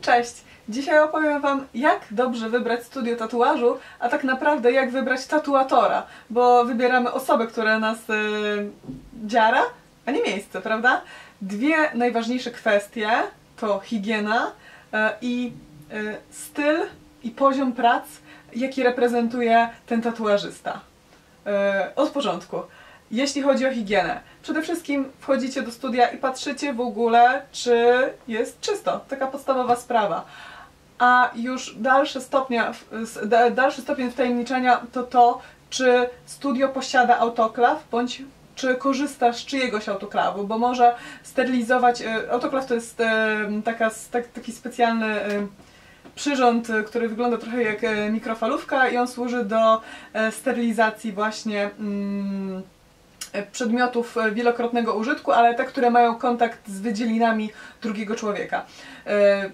Cześć! Dzisiaj opowiem Wam, jak dobrze wybrać studio tatuażu, a tak naprawdę jak wybrać tatuatora, bo wybieramy osobę, która nas yy, dziara, a nie miejsce, prawda? Dwie najważniejsze kwestie to higiena yy, i yy, styl i poziom prac, jaki reprezentuje ten tatuażysta. Yy, od początku. Jeśli chodzi o higienę, przede wszystkim wchodzicie do studia i patrzycie w ogóle, czy jest czysto. Taka podstawowa sprawa. A już dalsze stopnia, dalszy stopień wtajemniczenia to to, czy studio posiada autoklaw, bądź czy korzystasz z czyjegoś autoklawu, bo może sterylizować. E, autoklaw to jest taka, taki specjalny e, przyrząd, który wygląda trochę jak mikrofalówka i on służy do sterylizacji właśnie. Mm, przedmiotów e, wielokrotnego użytku, ale te, które mają kontakt z wydzielinami drugiego człowieka. E,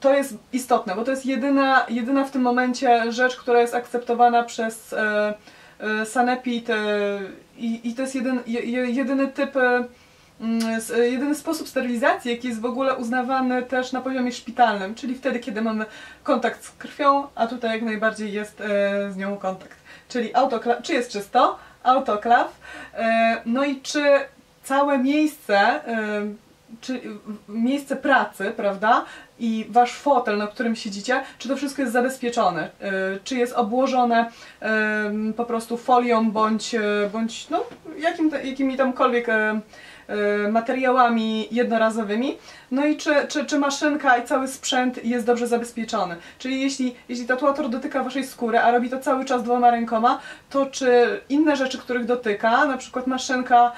to jest istotne, bo to jest jedyna, jedyna w tym momencie rzecz, która jest akceptowana przez Sanepid i, i to jest jedyny typ jedyny sposób sterylizacji, jaki jest w ogóle uznawany też na poziomie szpitalnym, czyli wtedy, kiedy mamy kontakt z krwią, a tutaj jak najbardziej jest z nią kontakt. Czyli autoklaw, czy jest czysto, autoklaw. E, no i czy całe miejsce, e, czy miejsce pracy, prawda, i wasz fotel, na którym siedzicie, czy to wszystko jest zabezpieczone, e, czy jest obłożone po prostu folią, bądź, bądź no, jakim, jakimi tamkolwiek Y, materiałami jednorazowymi. No i czy, czy, czy maszynka i cały sprzęt jest dobrze zabezpieczony. Czyli jeśli, jeśli tatuator dotyka waszej skóry, a robi to cały czas dwoma rękoma, to czy inne rzeczy, których dotyka, na przykład maszynka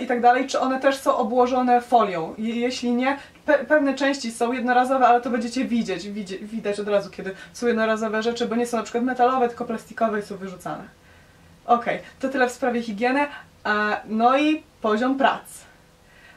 i tak dalej, czy one też są obłożone folią? Jeśli nie, pe pewne części są jednorazowe, ale to będziecie widzieć, widać, widać od razu, kiedy są jednorazowe rzeczy, bo nie są na przykład metalowe, tylko plastikowe i są wyrzucane. Ok, to tyle w sprawie higieny. No i poziom pracy.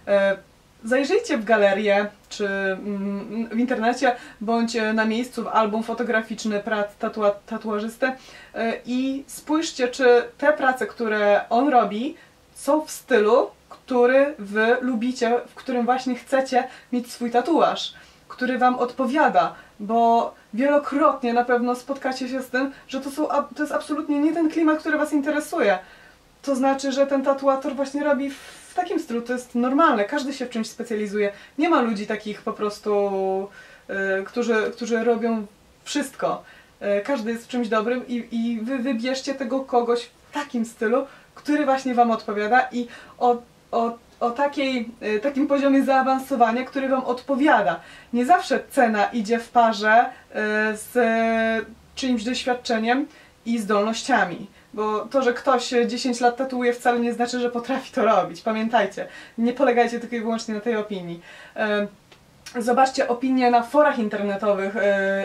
E, zajrzyjcie w galerię, czy mm, w internecie, bądź na miejscu w album fotograficzny prac tatua tatuażysty e, i spójrzcie, czy te prace, które on robi, są w stylu, który wy lubicie, w którym właśnie chcecie mieć swój tatuaż, który wam odpowiada, bo wielokrotnie na pewno spotkacie się z tym, że to, są, to jest absolutnie nie ten klimat, który was interesuje. To znaczy, że ten tatuator właśnie robi takim stylu to jest normalne, każdy się w czymś specjalizuje. Nie ma ludzi takich po prostu, y, którzy, którzy robią wszystko. Y, każdy jest w czymś dobrym i, i wy wybierzcie tego kogoś w takim stylu, który właśnie Wam odpowiada i o, o, o takiej, y, takim poziomie zaawansowania, który Wam odpowiada. Nie zawsze cena idzie w parze z czyimś doświadczeniem i zdolnościami. Bo to, że ktoś 10 lat tatuuje wcale nie znaczy, że potrafi to robić. Pamiętajcie, nie polegajcie tylko i wyłącznie na tej opinii. Zobaczcie opinie na forach internetowych yy,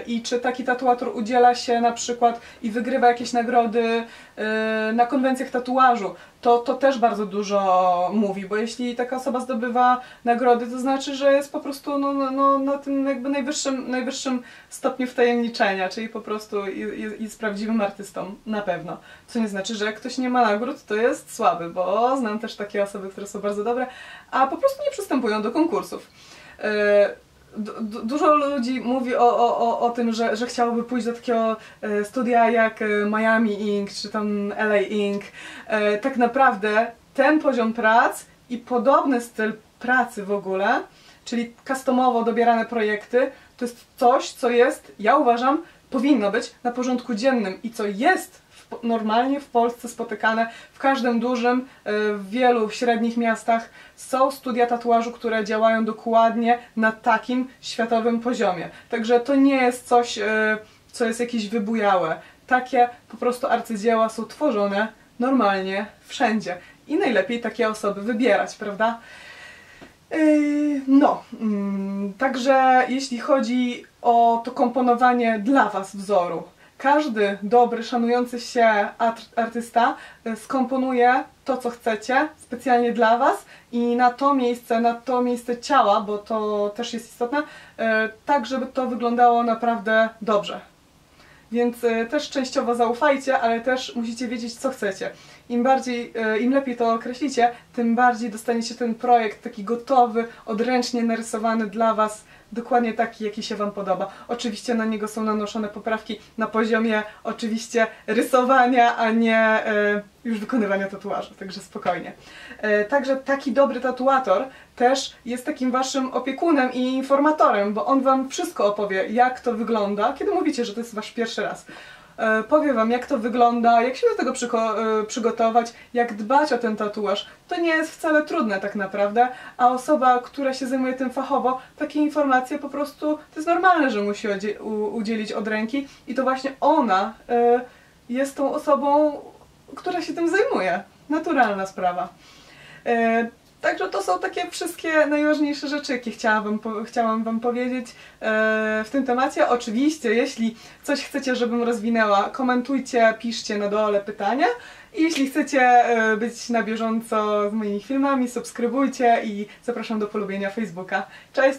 i czy taki tatuator udziela się na przykład i wygrywa jakieś nagrody yy, na konwencjach tatuażu. To, to też bardzo dużo mówi, bo jeśli taka osoba zdobywa nagrody, to znaczy, że jest po prostu no, no, no na tym jakby najwyższym, najwyższym stopniu wtajemniczenia, czyli po prostu jest, jest prawdziwym artystą, na pewno. Co nie znaczy, że jak ktoś nie ma nagród, to jest słaby, bo znam też takie osoby, które są bardzo dobre, a po prostu nie przystępują do konkursów. E, dużo ludzi mówi o, o, o tym, że, że chciałoby pójść do takiego e, studia jak e, Miami Inc. czy tam LA Inc. Tak naprawdę ten poziom prac i podobny styl pracy w ogóle, czyli customowo dobierane projekty, to jest coś, co jest, ja uważam, powinno być na porządku dziennym i co jest normalnie w Polsce spotykane w każdym dużym, e, w wielu średnich miastach są studia tatuażu, które działają dokładnie na takim światowym poziomie. Także to nie jest coś, e, co jest jakieś wybujałe. Takie po prostu arcydzieła są tworzone normalnie wszędzie. I najlepiej takie osoby wybierać, prawda? E, no, mm, także jeśli chodzi o to komponowanie dla Was wzoru, każdy dobry, szanujący się artysta y, skomponuje to, co chcecie, specjalnie dla Was i na to miejsce, na to miejsce ciała, bo to też jest istotne, y, tak, żeby to wyglądało naprawdę dobrze. Więc y, też częściowo zaufajcie, ale też musicie wiedzieć, co chcecie. im bardziej, e, im lepiej to określicie, tym bardziej dostaniecie ten projekt taki gotowy, odręcznie narysowany dla Was, dokładnie taki, jaki się Wam podoba. Oczywiście na niego są nanoszone poprawki na poziomie oczywiście rysowania, a nie e, już wykonywania tatuażu, także spokojnie. E, także taki dobry tatuator też jest takim Waszym opiekunem i informatorem, bo on Wam wszystko opowie, jak to wygląda, kiedy mówicie, że to jest Wasz pierwszy raz. E, powie Wam, jak to wygląda, jak się do tego e, przygotować, jak dbać o ten tatuaż. To nie jest wcale trudne tak naprawdę, a osoba, która się zajmuje tym fachowo, takie informacje po prostu, to jest normalne, że musi udzielić od ręki i to właśnie ona e, jest tą osobą, która się tym zajmuje. Naturalna sprawa. Także to są takie wszystkie najważniejsze rzeczy, jakie chciałam Wam, po, chciałam wam powiedzieć e, w tym temacie. Oczywiście, jeśli coś chcecie, żebym rozwinęła, komentujcie, piszcie na dole pytania. I jeśli chcecie e, być na bieżąco z moimi filmami, subskrybujcie i zapraszam do polubienia Facebooka. Cześć!